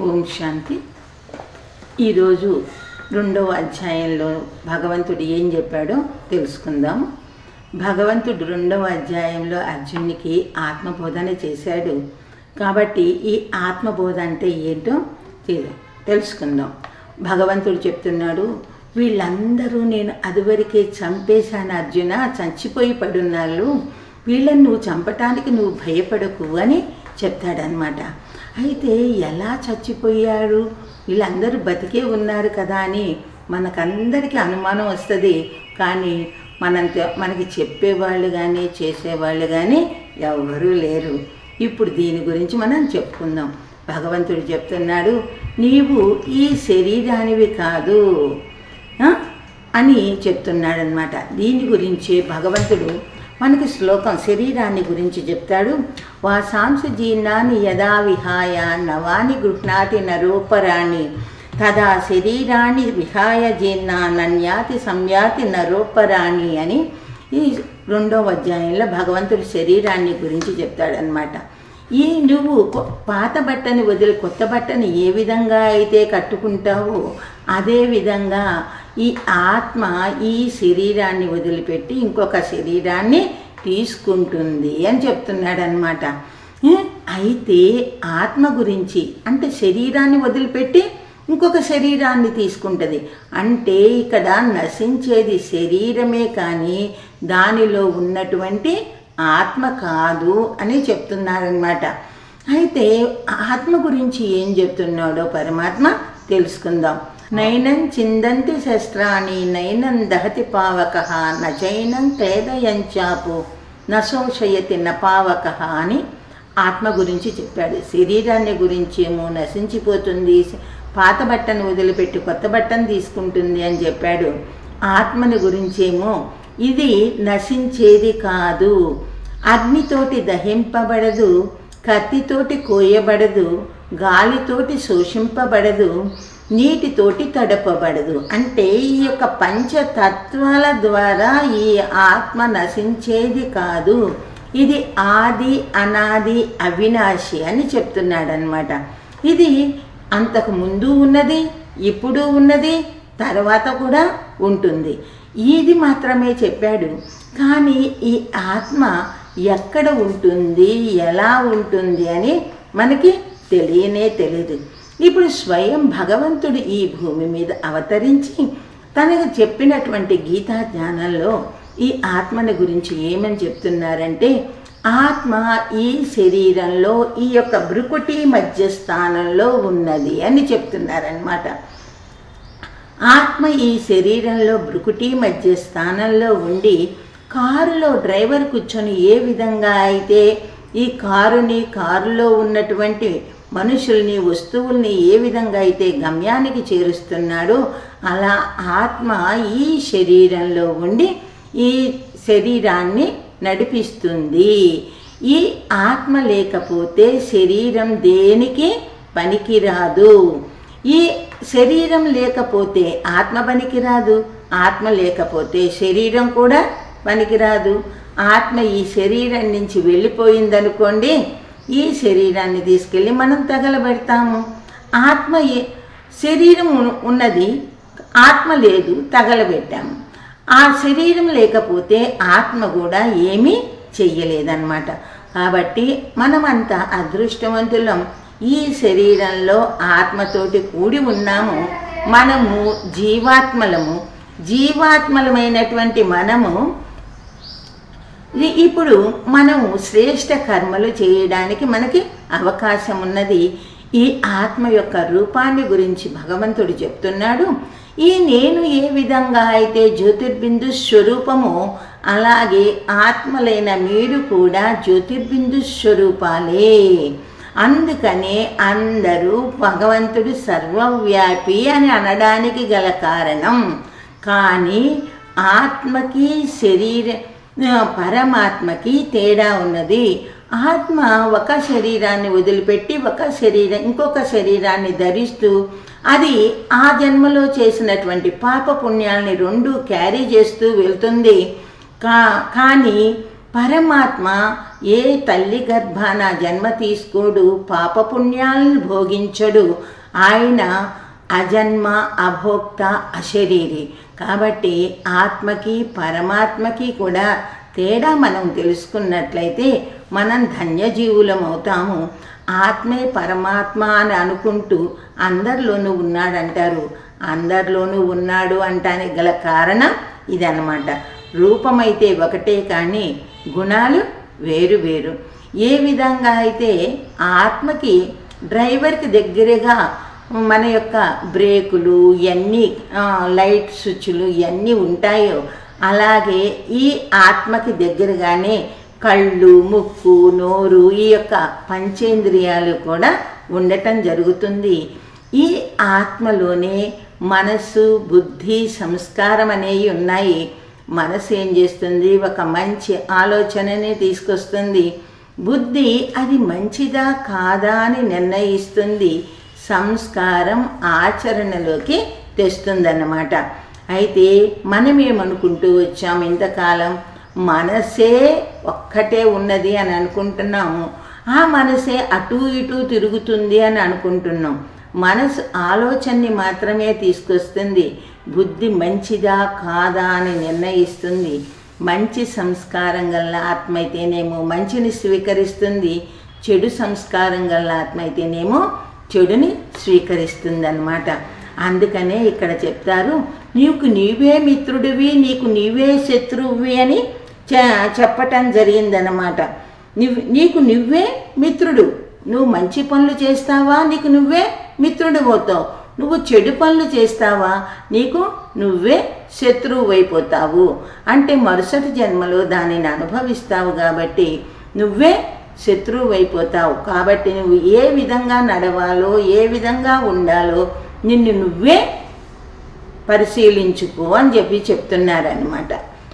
ఓం శాంతి. ఈరోజు రెండవ అధ్యాయంలో భగవంతుడు ఏం చెప్పాడో తెలుసుకుందాం. భగవంతుడు రెండవ అధ్యాయంలో అర్జునునికి ఆత్మబోధన చేశాడు. కాబట్టి ఈ ఆత్మబోధ అంటే ఏంటో తెలు- తెలుసుకుందాం. భగవంతుడు చెప్తున్నాడు వీళ్ళందరూ నేను అదివరకే చంపేశాను అర్జున చచ్చిపోయి పడున్నారు వీళ్ళని నువ్వు చంపటానికి నువ్వు భయపడకు అని చెప్తాడనమాట అయితే ఎలా చచ్చిపోయాడు? వీళ్ళందరూ బతికే ఉన్నారు కదా అని మనకందరికీ అనుమానం వస్తుంది. కానీ మనంత మనకి చెప్పేవాళ్ళు కానీ చేసేవాళ్ళు కానీ ఎవరూ లేరు. ఇప్పుడు దీని గురించి మనం చెప్పుకుందాం. భగవంతుడు చెప్తున్నాడు నీవు ఈ శరీరానివి కాదు అని చెప్తున్నాడనమాట దీని గురించి భగవంతుడు మనకి శ్లోకం శరీరాన్ని గురించి చెప్తాడు. వాసాంశ జీర్ణాన్ని యదా విహాయ నవాని గృహ్ణాతి నరోపరాణి. తదా శరీరాన్ని విహాయ జీర్ణానన్యాతి సంయాతి నరోపరాణి అని ఈ రెండవ అధ్యాయంలో భగవంతుడు శరీరాన్ని గురించి చెప్తాడనమాట ఈ నువ్వు పాత బట్టని వదిలి కొత్త బట్టని ఏ విధంగా అయితే కట్టుకుంటావో అదే విధంగా ఈ ఆత్మ ఈ శరీరాన్ని వదిలిపెట్టి ఇంకొక శరీరాన్ని తీసుకుంటుంది అని చెప్తున్నాడనమాట అయితే ఆత్మ గురించి అంటే శరీరాన్ని వదిలిపెట్టి ఇంకొక శరీరాన్ని తీసుకుంటుంది. అంటే ఇక్కడ నశించేది శరీరమే కానీ దానిలో ఉన్నటువంటి ఆత్మ కాదు అని చెప్తున్నారనమాట అయితే ఆత్మ గురించి ఏం చెప్తున్నాడో పరమాత్మ తెలుసుకుందాం. నైనం చిందంతి శస్త్రాణి నైనం దహతి పావక నచైనం క్లేదయంచాపు నశోషయతి నపావక అని ఆత్మ గురించి చెప్పాడు. శరీరాన్ని గురించేమో నశించిపోతుంది. పాత బట్టను వదిలిపెట్టి కొత్త బట్టను తీసుకుంటుంది అని చెప్పాడు. ఆత్మని గురించేమో ఇది నశించేది కాదు. అగ్నితోటి దహింపబడదు కత్తితోటి కోయబడదు గాలితోటి శోషింపబడదు నీటితోటి తడపబడదు. అంటే ఈ యొక్క పంచతత్వాల ద్వారా ఈ ఆత్మ నశించేది కాదు. ఇది ఆది అనాది అవినాశి అని చెప్తున్నాడనమాట ఇది అంతకు ముందు ఉన్నది ఇప్పుడు ఉన్నది తర్వాత కూడా ఉంటుంది. ఇది మాత్రమే చెప్పాడు. కానీ ఈ ఆత్మ ఎక్కడ ఉంటుంది ఎలా ఉంటుంది అని మనకి తెలియనే తెలియదు ఇప్పుడు స్వయం భగవంతుడు ఈ భూమి మీద అవతరించి తనకు చెప్పినటువంటి గీతా జ్ఞానంలో ఈ ఆత్మని గురించి ఏమని చెప్తున్నారంటే ఆత్మ ఈ శరీరంలో ఈ యొక్క భృకుటి మధ్య స్థానంలో ఉన్నది అని చెప్తున్నారనమాట ఆత్మ ఈ శరీరంలో భృకుటి మధ్య స్థానంలో ఉండి కారులో డ్రైవర్ కూర్చొని ఏ విధంగా అయితే ఈ కారుని కారులో ఉన్నటువంటి మనుషుల్ని వస్తువుల్ని ఏ విధంగా అయితే గమ్యానికి చేరుస్తున్నాడో అలా ఆత్మ ఈ శరీరంలో ఉండి ఈ శరీరాన్ని నడిపిస్తుంది. ఈ ఆత్మ లేకపోతే శరీరం దేనికి పనికిరాదు. ఈ శరీరం లేకపోతే ఆత్మ పనికిరాదు. ఆత్మ లేకపోతే శరీరం కూడా పనికిరాదు. ఆత్మ ఈ శరీరం నుంచి వెళ్ళిపోయిందనుకోండి ఈ శరీరాన్ని తీసుకెళ్ళి మనం తగలబెడతాము. ఆత్మ ఏ- శరీరం ఉన్నది ఆత్మ లేదు తగలబెట్టాము ఆ శరీరం లేకపోతే ఆత్మ కూడా ఏమీ చెయ్యలేదన్నమాట. కాబట్టి మనమంతా అదృష్టవంతులం. ఈ శరీరంలో ఆత్మతోటి కూడి ఉన్నాము. మనము జీవాత్మలము. జీవాత్మలమైనటువంటి మనము ఇప్పుడు మనం శ్రేష్ట కర్మలు చేయడానికి మనకి అవకాశం ఉన్నది ఈ ఆత్మ యొక్క రూపాన్ని గురించి భగవంతుడు చెప్తున్నాడు. ఈ నేను ఏ విధంగా అయితే జ్యోతిర్బిందు స్వరూపమో అలాగే ఆత్మలైన మీరు కూడా జ్యోతిర్బిందు స్వరూపాలే. అందుకనే అందరూ భగవంతుడు సర్వవ్యాపి అని అనడానికి గల కారణం. కానీ ఆత్మకి శరీర పరమాత్మకి తేడా ఉన్నది. ఆత్మ ఒక శరీరాన్ని వదిలిపెట్టి ఒక శరీరం ఇంకొక శరీరాన్ని ధరిస్తూ అది ఆ జన్మలో చేసినటువంటి పాప పుణ్యాల్ని రెండు క్యారీ చేస్తూ వెళ్తుంది. కా కానీ పరమాత్మ ఏ తల్లి గర్భాన జన్మ తీసుకోడు పాపపుణ్యాలను భోగించడు. ఆయన అజన్మ అభోక్త అశరీరి. కాబట్టి ఆత్మకి పరమాత్మకి కూడా తేడా మనం తెలుసుకున్నట్లయితే మనం ధన్యజీవులం అవుతాము. ఆత్మే పరమాత్మ అని అనుకుంటూ అందరిలోనూ ఉన్నాడంటారు. అందరిలోనూ ఉన్నాడు అంటానికి గల కారణం ఇదన్నమాట. రూపమైతే ఒకటే కానీ గుణాలు వేరు వేరు. ఏ విధంగా అయితే ఆత్మకి డ్రైవర్కి దగ్గరగా మన యొక్క బ్రేకులు ఇవన్నీ లైట్ స్విచ్లు ఇవన్నీ ఉంటాయో. అలాగే ఈ ఆత్మకి దగ్గరగానే కళ్ళు ముక్కు నోరు ఈ యొక్క పంచేంద్రియాలు కూడా ఉండటం జరుగుతుంది. ఈ ఆత్మలోనే మనస్సు బుద్ధి సంస్కారం అనేవి ఉన్నాయి. మనసు ఏం చేస్తుంది? ఒక మంచి ఆలోచనని తీసుకొస్తుంది. బుద్ధి అది మంచిదా కాదా అని నిర్ణయిస్తుంది. సంస్కారం ఆచరణలోకి తెస్తుందన్నమాట. అయితే మనం ఏమనుకుంటూ వచ్చాం ఇంతకాలం మనసే ఒక్కటే ఉన్నది అని అనుకుంటున్నాము. ఆ మనసే అటు ఇటు తిరుగుతుంది అని అనుకుంటున్నాం. మనసు ఆలోచనని మాత్రమే తీసుకొస్తుంది. బుద్ధి మంచిదా కాదా అని నిర్ణయిస్తుంది. మంచి సంస్కారం గల ఆత్మ అయితేనేమో మంచిని స్వీకరిస్తుంది. చెడు సంస్కారం గల ఆత్మ అయితేనేమో చెడుని స్వీకరిస్తుందన్నమాట. అందుకనే ఇక్కడ చెప్తారు నీకు నీవే మిత్రుడివి నీకు నీవే శత్రువువి అని చెప్పటం జరిగిందనమాట నీకు నువ్వే మిత్రుడు. నువ్వు మంచి పనులు చేస్తావా? నీకు నువ్వే మిత్రుడు పోతావు నువ్వు చెడు పనులు చేస్తావా? నీకు నువ్వే శత్రువు అయిపోతావు. అంటే మరుసటి జన్మలో దానిని అనుభవిస్తావు కాబట్టి నువ్వే శత్రువు అయిపోతావు కాబట్టి నువ్వు ఏ విధంగా నడవాలో ఏ విధంగా ఉండాలో నిన్ను నువ్వే పరిశీలించుకో అని చెప్పి చెప్తున్నారనమాట